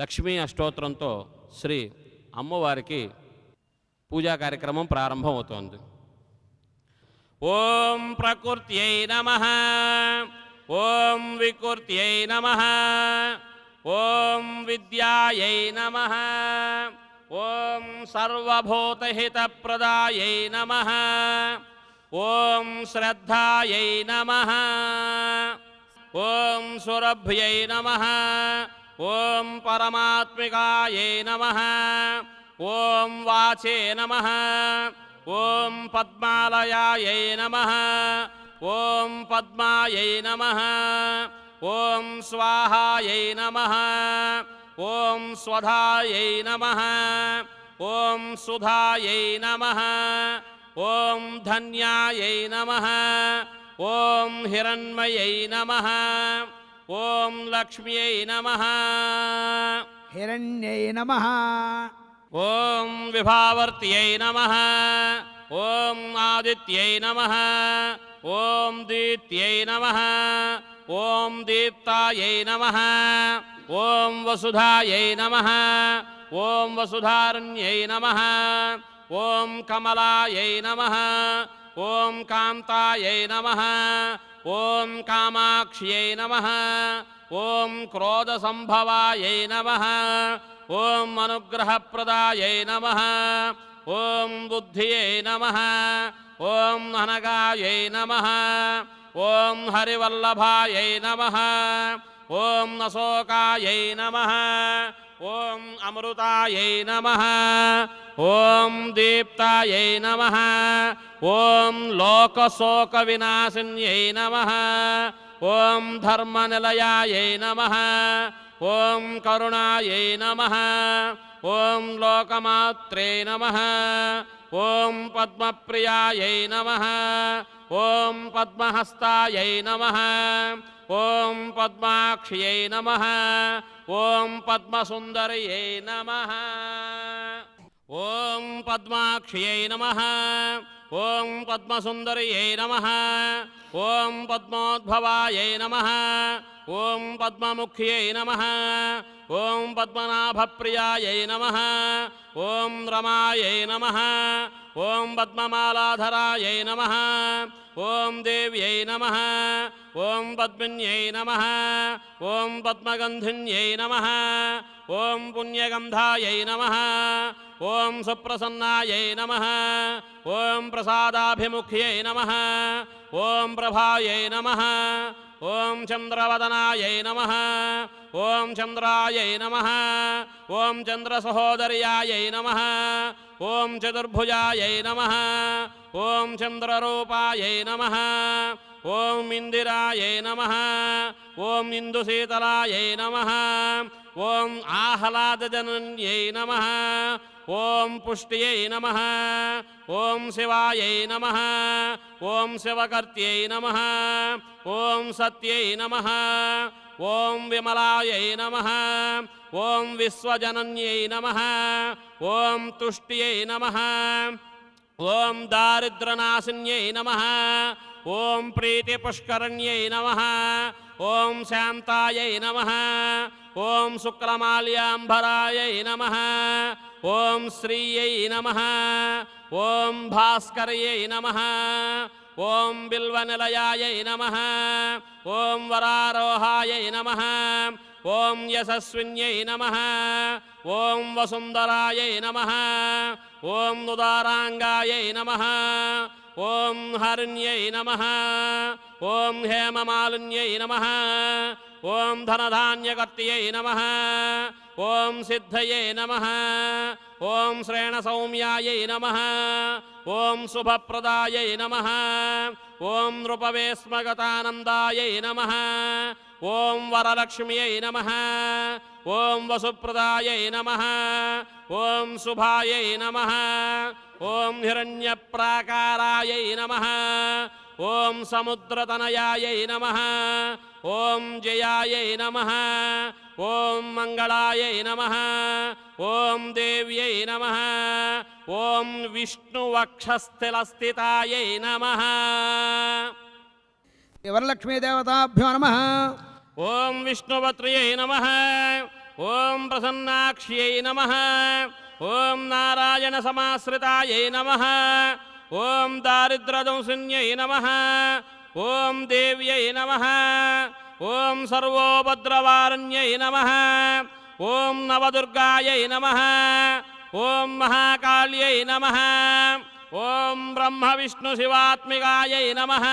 లక్ష్మీ అష్టోత్తరంతో శ్రీ అమ్మవారికి పూజా కార్యక్రమం ప్రారంభమవుతోంది. ఓం ప్రకృత్యై నమ. ఓం వికృత్యై నమ. ఓం విద్యాయై నమ. ఓం సర్వభూతహితప్రదాయై నమ. ఓం శ్రద్ధాయై నమ. ఓం సురభ్యై నమ. ॐ परमात्मिकायै नमः। ॐ वाचे नमः। ॐ पद्मालयायै नमः। ॐ पद्मायै नमः। ॐ स्वाहायै नमः। ॐ स्वधायै नमः। ॐ सुधायै नमः। ॐ धन्यायै नमः। ॐ हिरण्मयै नमः। ॐ लक्ष्म्यै नमः हिरण्यै नमः ॐ विभावर्त्यै नमः ॐ आदित्यै नमः ॐ दीत्यै नमः ॐ दीप्तायै नमः ॐ वसुधायै नमः ॐ वसुधारण्यै नमः ॐ कमलायै नमः ॐ कान्तायै नमः ॐ कामाक्ष्यै नमः ॐ क्रोधसम्भवायै नमः ॐ अनुग्रहप्रदायै नमः ॐ बुद्धियै नमः ॐ ननगायै नमः ॐ हरिवल्लभायै नमः ॐ अशोकायै नमः ఓం అమృతాయై నమ ఓం దీప్తాయై నమ ఓం లోకశోక వినాశిన్యై నమ ఓం ధర్మనిలయాయై నమ ఓం కరుణాయై నమ ఓం లోకమాత్రే నమ ఓం పద్మప్రియాయై ॐ पद्महस्तायै नमः। ॐ पद्माक्ष्यै नमः। ॐ पद्मसुन्दर्यै नमः। ॐ पद्माक्ष्यै नमः। ॐ पद्मसुन्दर्यै नमः। ॐ पद्मोद्भवायै नमः। ఓం పద్మముఖ్యై నమ ఓం పద్మనాభప్రియాయై నమ ఓం రమాయై నమ ఓం పద్మమాలాధరాయై నమ ఓం దేవ్యై నమ ఓం పద్మిన్యై నమ ఓం పద్మగంధిన్యై నమ ఓం పుణ్యగంధాయై నమ ఓం సుప్రసన్నాయై నమ ఓం ప్రసాదాభిముఖ్యై నమ ఓం ప్రభాయై నమ ఓం చంద్రవదనాయై నమ ఓం చంద్రాయై నమ ఓం చంద్రసహోదర్యాయై నమ ఓం చతుర్భుజాయై నమ ఓం చంద్రరూపాయై నమ ఓం ఇందిరాయై నమ ఓం ఇందుశీతలాయై నమ ఓం ఆహ్లాదజనన్యై నమ ఓం పుష్ట్యై నమ ఓం శివాయై నమ ఓం శివకర్త్యై నమ ఓం సత్యై నమ ఓం విమలాయై నమ ఓం విశ్వజనన్యై నమ ఓం తుష్ట్యై నమ ఓం దారిద్రనాశిన్యై నమ ఓం ప్రీతిపుష్కరణ్యై నమ ఓం శాంతాయై నమ ఓం శుక్లమాల్యాంబరాయై నమ ఓం శ్రీయై నమ ఓం భాస్కర్యై నమ ఓం బిల్వనిలయాయై నమ ఓం వరారోహాయై నమ ఓం యశస్విన్యై నమ ఓం వసుందరాయై నమ ఓం ఉదారాంగాయై నమ ఓం హరిణ్యై నమ ఓం హేమమాలిన్యై నమ ఓం ధనధాన్యకర్త్యై ॐ सिद्धये नमः। ॐ श्रेणसौम्यायै नमः। ॐ शुभप्रदायै नमः। ॐ नृपवेश्मगतानन्दाय नमः। ॐ वरलक्ष्म्यै नमः। ॐ वसुप्रदायै नमः। ॐ शुभायै नमः। ॐ हिरण्यप्राकारायै नमः। ॐ समुद्रतनयायै नमः। ॐ जयायै नमः। ఓం మంగళాయై నమ. ఓం దేవ్యై నమ. ఓం విష్ణువక్షస్థిలస్థితాయై నమ. వరలక్ష్మీ దేవతాభ్యో నమ. ఓం విష్ణువత్ర్యై నమ. ఓం ప్రసన్నాక్ష్యై నమ. ఓం నారాయణ సమాశ్రితాయై నమ. ఓం దారిద్రదంశిన్యై నమ. ఓం దేవ్యై నమ. ॐ सर्वोपद्रवाण्यै नमः। ॐ नवदुर्गायै नमः। ॐ महाकाल्यै नमः। ॐ ब्रह्मविष्णुशिवात्मिकायै नमः।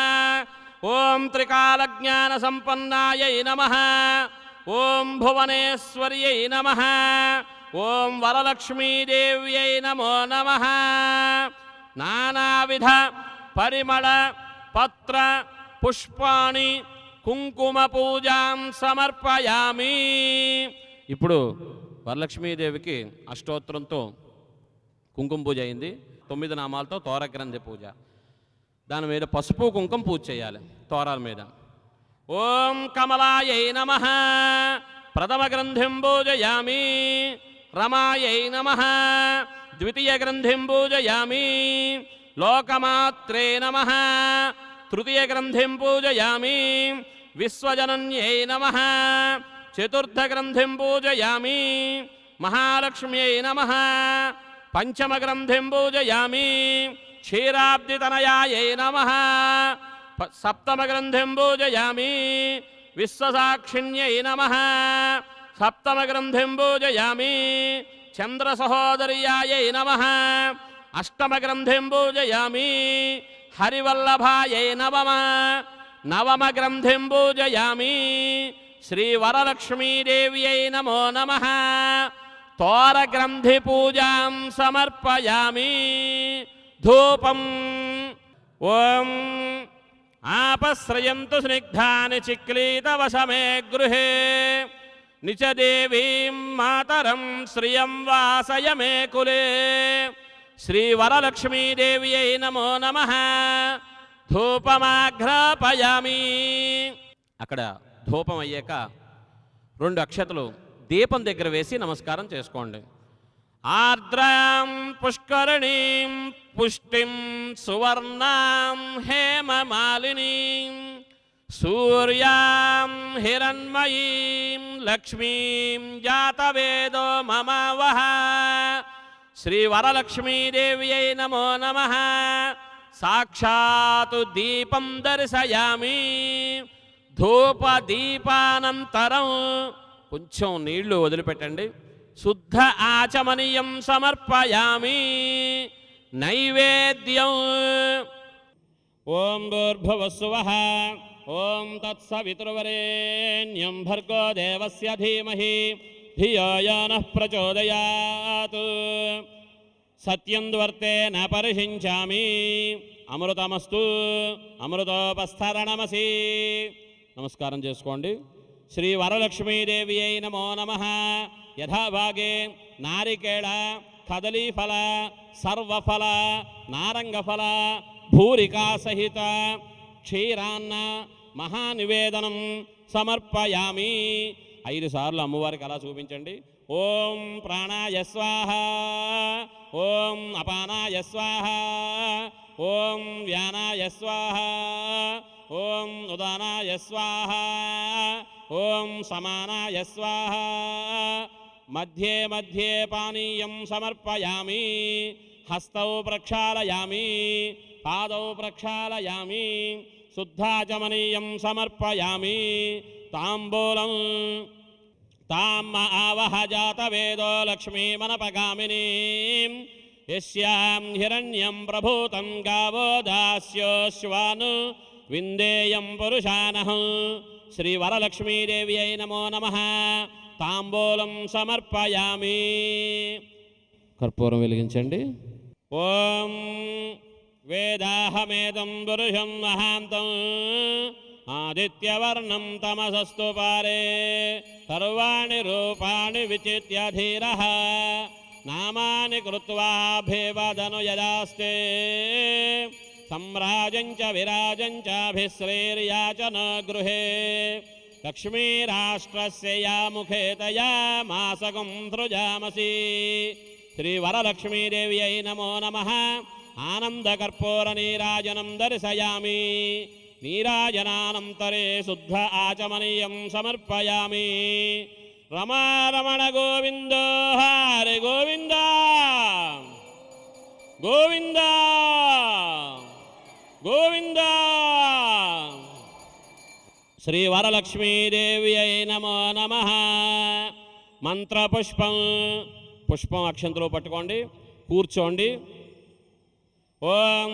ॐ त्रिकालज्ञानसम्पन्नायै नमः। ॐ भुवनेश्वर्यै नमः। ॐ वरलक्ष्मीदेव्यै नमो नमः। नानाविध परिमल पत्र पुष्पाणि కుంకుమ పూజాం సమర్పయామి. ఇప్పుడు వరలక్ష్మీదేవికి అష్టోత్తరంతో కుంకుమ పూజ అయింది. తొమ్మిది నామాలతో తోరగ్రంథి పూజ. దాని మీద పసుపు కుంకుమ పూజ చేయాలి తోరాల మీద. ఓం కమలాయై నమ. ప్రథమ గ్రంథిం పూజయామి. రమాయై నమ. ద్వితీయ గ్రంథిం పూజయామి. లోకమాత్రే నమ. తృతీయ గ్రంథిం పూజయామి విశ్వజనన్యై నమ చతుర్థ గ్రంథిం పూజయామి మహాలక్ష్మ్యై నమ పంచమ గ్రంథిం పూజయామి క్షీరాబ్దితనయాయై నమ ప- సప్తమ గ్రంథిం పూజయామి విశ్వసాక్షిణ్యై నమ సప్తమ గ్రంథిం పూజయామి చంద్ర సహోదర్యాయై నమ అష్టమ గ్రంథిం పూజయామి హరివల్లభాయై నవమ నవమ గ్రంథిం పూజయామి శ్రీవరలక్ష్మీదేవ్యై నమో నమ తోరగ్రంథి పూజాం సమర్పయామి ధూపం ఓం ఆపశ్రయంతు స్నిగ్ధాని చిక్లీతవశమే శ్రీవరలక్ష్మీదేవ్యై నమో నమ. ధూపమాఘ్రాపయామి. అక్కడ ధూపం అయ్యాక రెండు అక్షతలు దీపం దగ్గర వేసి నమస్కారం చేసుకోండి. ఆర్ద్రాం పుష్కరణీం పుష్టిం సువర్ణాం హేమమాలినీం. సూర్యాం హిరణ్మయీం లక్ష్మీం జాతవేదో మమ వహ శ్రీవరలక్ష్మీదేవ్యై నమో నమ. సాక్షాత్ దీపం దర్శయామి. ధూప దీపానంతరం కొంచెం నీళ్ళు వదిలిపెట్టండి. శుద్ధ ఆచమనీయం సమర్పయామి. నైవేద్యం. ఓం భూర్భువస్సువః ఓం తత్సవితృవరేణ్యం భర్గో దేవస్య ధీమహి. ధియో యో నః ప్రచోదయాత్ సత్యం దువర్తే న అమృతమస్తు అమృతోపస్థరణమసి నమస్కారం చేసుకోండి. శ్రీ వరలక్ష్మీదేవి అయి నమో నమ. యథాభాగే నారికేళ కదలీఫల సర్వఫల నారంగఫల భూరికా సహిత క్షీరాన్న మహానివేదనం సమర్పయామి. ఐదు సార్లు అమ్మవారికి అలా చూపించండి. ఓం ప్రాణాయస్వాహ ఓం అపానాయస్వాహ ఓం వ్యానాయస్వాహ ఓం ఉదానాయస్వాహ ఓం సమానాయస్వాహ మధ్యే మధ్యే పానీయం సమర్పయామి హస్తౌ ప్రక్షాళయామి పాదౌ ప్రక్షాళయామి శుద్ధాచమనీయం సమర్పయామి తాంబూలం. తామ్మ ఆవహ జాతవేదో లక్ష్మీమనపగామినీం. యస్యాం హిరణ్యం ప్రభూతం గావో దాస్యోశ్వాను విందేయం పురుషానః శ్రీవరలక్ష్మీదేవ్యై నమో నమ. తాంబూలం సమర్పయామి. కర్పూరం వెలిగించండి. ఓం వేదాహమేదం పురుషం మహాంతం. आदित्यवर्णं तमसस्तु पारे। सर्वाणि रूपाणि विचित्य धीरः। नामानि कृत्वाभिवदनु यदास्ते। सम्राजं च विराजं चाभिश्रेर्याचन गृहे। लक्ष्मीराष्ट्रस्य या मुखे तया मासकं सृजामसि। श्रीवरलक्ष्मीदेव्यै नमो नमः। आनन्दकर्पूरनीराजनं दर्शयामि। నీరాజనానంతరే శుద్ధ ఆచమనీయం సమర్పయామి. రమారమణ గోవిందో హరి గోవింద. గోవింద. గోవింద. శ్రీ వరలక్ష్మీదేవి అయి నమో నమ. మంత్రపుష్పం పుష్పం అక్షంతలో పట్టుకోండి కూర్చోండి. ॐ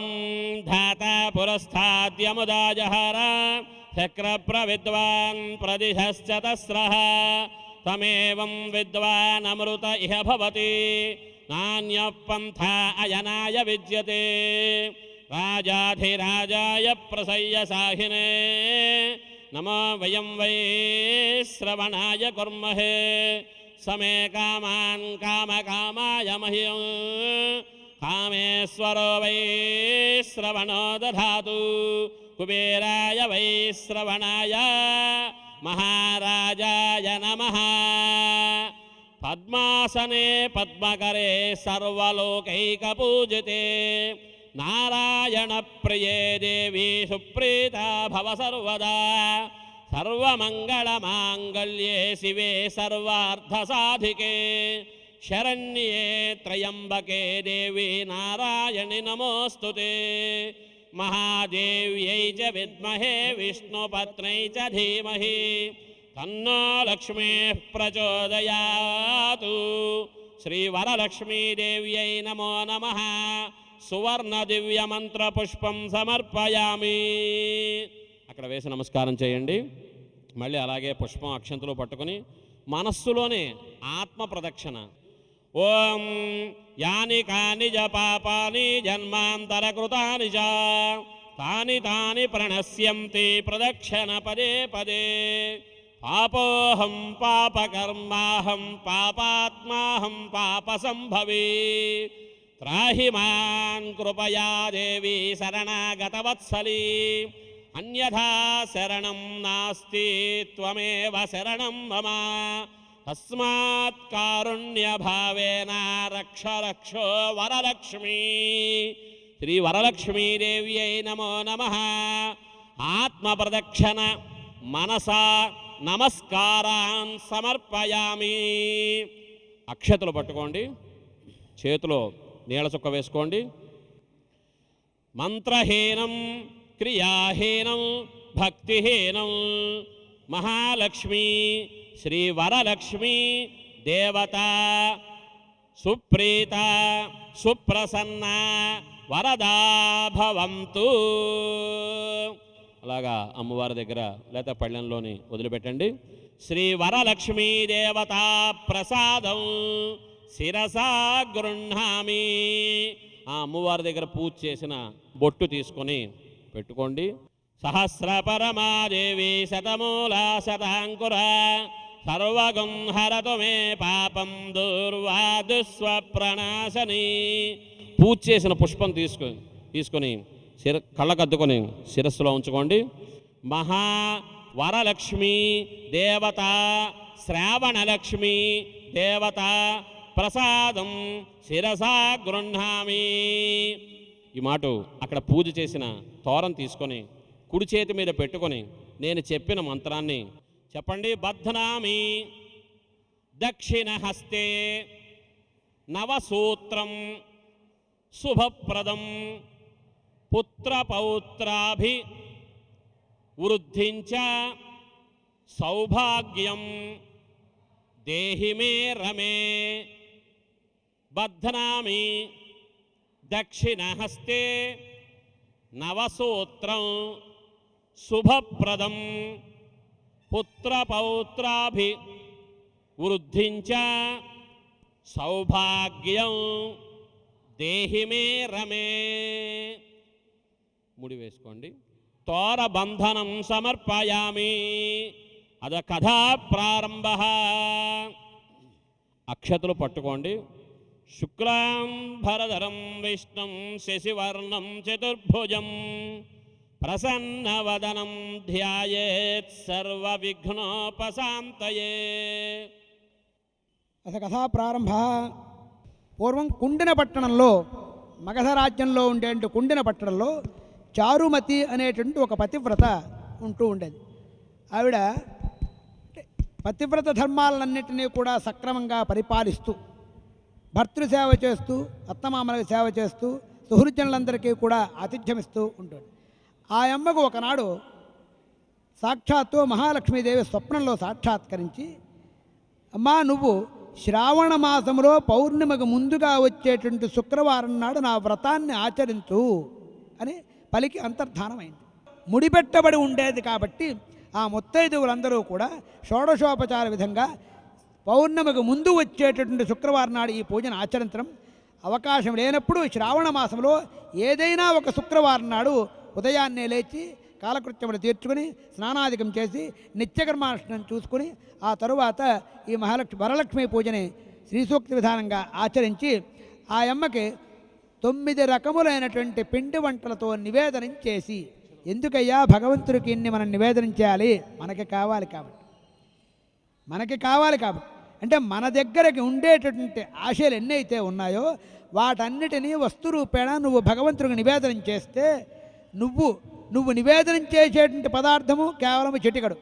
धाता पुरस्थाद्यमुदाजहर शक्रप्रविद्वान् प्रदिशश्चतस्रः, तमेवं विद्वानमृत इह भवति। नान्यपन्था अयनाय विद्यते। राजाधिराजाय प्रसय्य साहिने। नमो वयं वै श्रवणाय कुर्महे। समे कामान् कामकामाय मह्यम्। మహ్యం కామేశ్వరో వై శ్రవణో దాతు కుబేరాయ వై శ్రవణాయ మహారాజాయ నమ పద్మాసనే పద్మకరే సర్వలోకైకపూజితే నారాయణ ప్రియే దేవీ సుప్రీత భవ సర్వదా సర్వమంగళమాంగళ్యే శివే సర్వార్థసాధికే శరణ్యే త్రయంబకే దేవి నారాయణి నమోస్తు మహాదేవ్యై చ విద్మహే విష్ణుపత్నై చ ధీమహి. తన్నో లక్ష్మీ ప్రచోదయాతు. శ్రీవరలక్ష్మీదేవ్యై నమో నమ. పుష్పం సమర్పయామి. అక్కడ వేసి నమస్కారం చేయండి. మళ్ళీ అలాగే పుష్పం అక్షంతలు పట్టుకుని మనస్సులోనే ఆత్మ ప్రదక్షిణ. ओम यानी कानि च पापानि जन्मान्तरकृतानि च। तानि तानि प्रणश्यन्ति प्रदक्षिणपदे पदे। पापोऽहं पापकर्माहं पापात्माहं पापसम्भवी। त्राहि माँ कृपया देवी शरणागतवत्सली। अन्यथा शरणं नास्ति, त्वमेव शरणं मम। తస్మాత్ కారుణ్యభావేన రక్ష రక్షో వరలక్ష్మీ. శ్రీ వరలక్ష్మీదేవి అయి నమో నమ. ఆత్మప్రదక్షిణ మనసా నమస్కారాన్ సమర్పయామి. అక్షతలు పట్టుకోండి. చేతిలో నీళ్ళ చుక్క వేసుకోండి. మంత్రహీనం క్రియాహీనం భక్తిహీనం మహాలక్ష్మి. శ్రీ వరలక్ష్మి దేవత సుప్రీత సుప్రసన్న వరదా భవంతు. అలాగా అమ్మవారి దగ్గర లేత పళ్ళెంలోని వదిలిపెట్టండి. శ్రీ వరలక్ష్మీ దేవత ప్రసాదం శిరసా గృహామి ఆ అమ్మవారి దగ్గర పూజ చేసిన బొట్టు తీసుకొని పెట్టుకోండి. సహస్ర పరమాదేవి శతమూల శతాంకుర సర్వగం హరతు మే పాపం దూర్వా దుస్వప్రణాశని పూజ చేసిన పుష్పం తీసుకొని తీసుకొని శిర కళ్ళకద్దుకొని శిరస్సులో ఉంచుకోండి. మహా వరలక్ష్మి దేవత శ్రావణలక్ష్మి దేవత ప్రసాదం శిరసా గృహామి ఈ మాట అక్కడ పూజ చేసిన తోరం తీసుకొని కుడి చేతి మీద పెట్టుకొని నేను చెప్పిన మంత్రాన్ని చెప్పండి బధ్నామి దక్షిణహస్తే నవసూత్రం శుభప్రదం. పుత్రపౌత్రాభి వృద్ధించ సౌభాగ్యం. దేహి మే రమే. బధ్నామి దక్షిణహస్తే నవసూత్రం శుభప్రదం. పుత్రపౌత్రాభి వృద్ధించ సౌభాగ్యం దేహిమే రమే. ముడి వేసుకోండి. తోర బంధనం సమర్పయామి. అద కథా ప్రారంభ. అక్షతలు పట్టుకోండి. శుక్లాం భరధరం విష్ణం శశివర్ణం చతుర్భుజం. ప్రసన్నవదనం ధ్యాయేత్ సర్వ విఘ్నోపశాంతయే అస కథా ప్రారంభ. పూర్వం కుండిన పట్టణంలో మగధ రాజ్యంలో ఉండేటువంటి కుండిన పట్టణంలో చారుమతి అనేటువంటి ఒక పతివ్రత ఉంటూ ఉండేది. ఆవిడ పతివ్రత ధర్మాలన్నింటినీ కూడా సక్రమంగా పరిపాలిస్తూ భర్తృ సేవ చేస్తూ అత్తమామలకు సేవ చేస్తూ సుహృజనులందరికీ కూడా ఆతిథ్యమిస్తూ ఉంటుంది ఆ అమ్మకు ఒకనాడు సాక్షాత్తు మహాలక్ష్మీదేవి స్వప్నంలో సాక్షాత్కరించి అమ్మా నువ్వు శ్రావణ మాసంలో పౌర్ణిమకు ముందుగా వచ్చేటువంటి శుక్రవారం నాడు నా వ్రతాన్ని ఆచరించు అని పలికి అంతర్ధానమైంది. ముడిపెట్టబడి ఉండేది కాబట్టి ఆ ముత్తైదువులందరూ కూడా షోడశోపచార విధంగా పౌర్ణమికి ముందు వచ్చేటటువంటి శుక్రవారం నాడు ఈ పూజను ఆచరించడం అవకాశం లేనప్పుడు శ్రావణ మాసంలో ఏదైనా ఒక శుక్రవారం నాడు ఉదయాన్నే లేచి కాలకృత్యములు తీర్చుకుని స్నానాధికం చేసి నిత్యకర్మానుష్ఠానం చూసుకుని ఆ తరువాత ఈ మహాలక్ష్మి వరలక్ష్మి పూజని శ్రీసూక్తి విధానంగా ఆచరించి ఆ అమ్మకి తొమ్మిది రకములైనటువంటి పిండి వంటలతో నివేదనం చేసి ఎందుకయ్యా భగవంతుడికి ఇన్ని మనం నివేదనం చేయాలి? మనకి కావాలి కాబట్టి. మనకి కావాలి కాబట్టి. అంటే మన దగ్గరకి ఉండేటటువంటి ఆశలు ఎన్నైతే ఉన్నాయో వాటన్నిటినీ వస్తు రూపేణ నువ్వు భగవంతుడికి నివేదనం చేస్తే నువ్వు నువ్వు నివేదనం చేసేటువంటి పదార్థము కేవలం చిటికడు.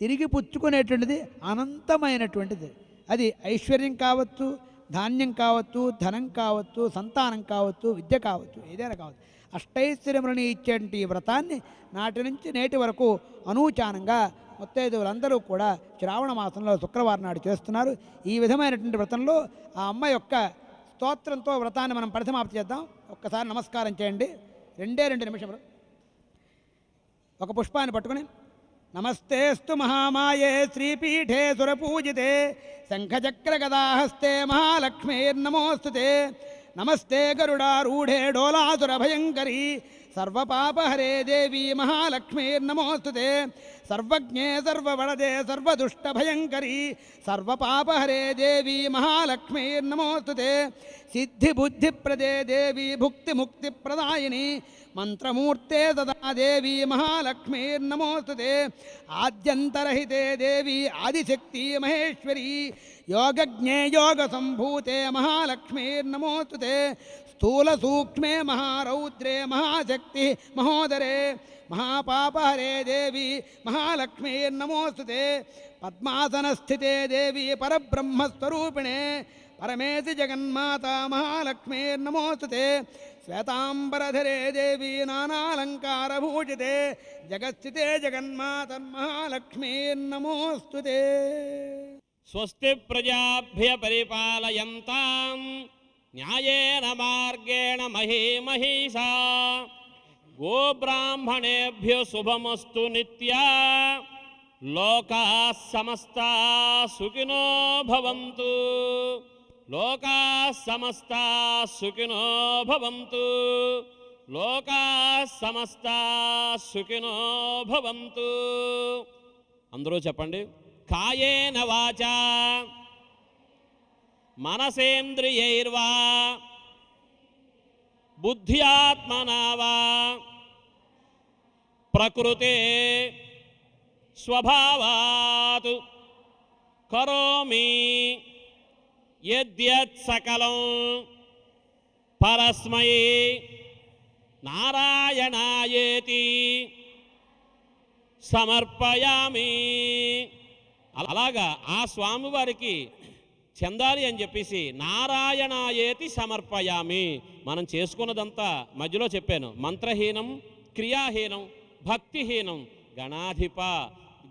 తిరిగి పుచ్చుకునేటువంటిది అనంతమైనటువంటిది. అది ఐశ్వర్యం కావచ్చు ధాన్యం కావచ్చు ధనం కావచ్చు సంతానం కావచ్చు విద్య కావచ్చు ఏదైనా కావచ్చు. అష్టైశ్వర్యములని ఇచ్చేటువంటి ఈ వ్రతాన్ని నాటి నుంచి నేటి వరకు అనూచానంగా ముత్తైదువులందరూ కూడా శ్రావణ మాసంలో శుక్రవారం నాడు చేస్తున్నారు. ఈ విధమైనటువంటి వ్రతంలో ఆ అమ్మ యొక్క స్తోత్రంతో వ్రతాన్ని మనం పరిసమాప్తి చేద్దాం. ఒక్కసారి నమస్కారం చేయండి. రెండే రెండు నిమిషములు. ఒక పుష్పాన్ని పట్టుకుని నమస్తేస్తు మహామాయే శ్రీపీఠే సురపూజితే శంఖచక్ర గదాహస్తే మహాలక్ష్మీర్నమోస్తుతే నమస్తే గరుడారూఢే డోలాసుర భయంకరీ సర్వపాపహరే దేవీ మహాలక్ష్మీర్నమోస్తుతే సర్వజ్ఞే సర్వవడదే సర్వదుష్ట భయంకరీ సర్వపాపహరే దేవీ మహాలక్ష్మీర్నమోస్తుతే సిద్ధిబుద్ధిప్రదే దేవీ భుక్తిముక్తిప్రదాయిని మంత్రమూర్తే సదా దేవీ మహాలక్ష్మీర్నమోస్తుతే ఆద్యంతరహితే దేవీ ఆదిశక్తి మహేశ్వరీ యోగజ్ఞే యోగ సంభూతే మహాలక్ష్మీర్నమోస్తుతే స్థూల సూక్ష్మే మహారౌద్రే మహాశక్తి మహోదరే మహాపాపహరే దేవి మహాలక్ష్మీర్నమోస్తుతే పద్మాసనస్థితే దేవి పరబ్రహ్మస్వరూపిణే పరమేతి జగన్మాత మహాలక్ష్మీర్నమోస్తుతే శ్వేతాంబరధరే దేవి నానాలంకారభూషితే జగత్స్థితే జగన్మాతన్మహాలక్ష్మీర్నమోస్తుతే స్వస్తి ప్రజాభ్య పరిపాలయంతాం న్యాయేన మార్గేణ మహీ మహిషా గోబ్రాహ్మణేభ్య శుభమస్తు నిత్యా. లోకా సమస్త సుఖినో భవంతు. లోకా సమస్త సుఖినో భవంతు. లోకా సమస్త సుఖినో భవంతు. అందరూ చెప్పండి. కాయేన వాచా. మనసేంద్రియైర్వా? బుద్ధ్యాత్మనా వా ప్రకృతే స్వభావాత్ కరోమి యద్యత్ సకలం పరస్మై నారాయణాయేతి సమర్పయామి. అలాగా ఆ స్వామివారికి చెందాలి అని చెప్పేసి నారాయణాయేతి సమర్పయామి. మనం చేసుకున్నదంతా మధ్యలో చెప్పాను. మంత్రహీనం క్రియాహీనం భక్తిహీనం గణాధిప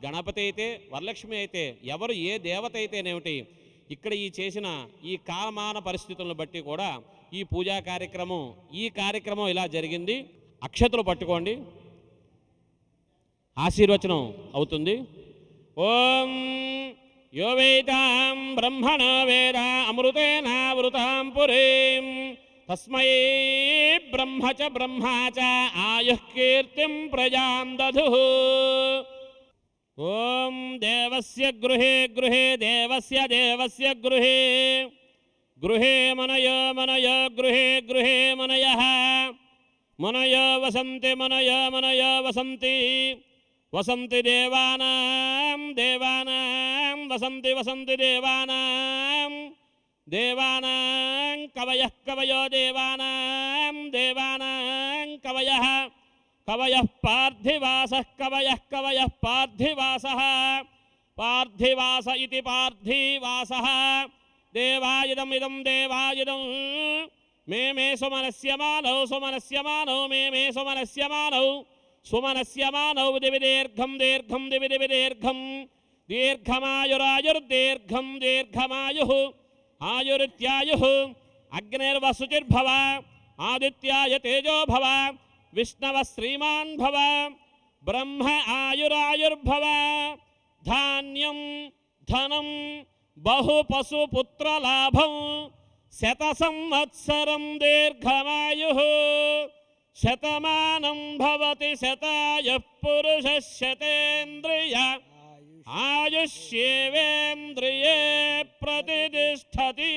గణపతి అయితే వరలక్ష్మి అయితే ఎవరు ఏ దేవత అయితేనేమిటి? ఇక్కడ ఈ చేసిన ఈ కాలమాన పరిస్థితులను బట్టి కూడా ఈ పూజా కార్యక్రమం ఈ కార్యక్రమం ఇలా జరిగింది. అక్షతలు పట్టుకోండి. ఆశీర్వచనం అవుతుంది. ఓం यो वेता ब्रह्मण वेद अमृते नृता तस्म ब्रह्म च ब्रह्मा च आयुकर्ति कीर्तिं दधु दधुः। ॐ देवस्य गृह गृह देवस्य देवस्य गृह। गृहे मनयो मनयो गृह गृह मनय। मनयो वसंति मनयो मनयो वसन्ति। వసంతి దేవానాం దేవానాం వసంతి వసంతి దేవానాం. దేవానాం కవయ కవయో దేవానాం దేవానాం కవయ. కవయ పార్థివాస కవయ కవయ పార్థివాస. పార్థివాస ఇది పార్థివాస. దేవాయుధం ఇదం దేవాయుధం. మే మే సుమనస్యమానౌ సుమనస్యమానౌ మే మే సుమనస్యమానౌ. सुमनस्यमानौ दिविदीर्घं दीर्घं, दिविदिविदीर्घं, दीर्घमायुरायुर्दीर्घं, दीर्घमायुः, आयुरित्यायुः, अग्निर्वसुचिर्भव, आदित्याय तेजो भव विष्णवः श्रीमान् भव, ब्रह्म आयुरायुर्भव, धान्यं, धनं, बहुपशुपुत्रलाभं, शतसंवत्सरं दीर्घमायुः। शतमानं भवति शतायः पुरुषः शतेन्द्रिय आयुष्येवेन्द्रिये प्रतिष्ठती।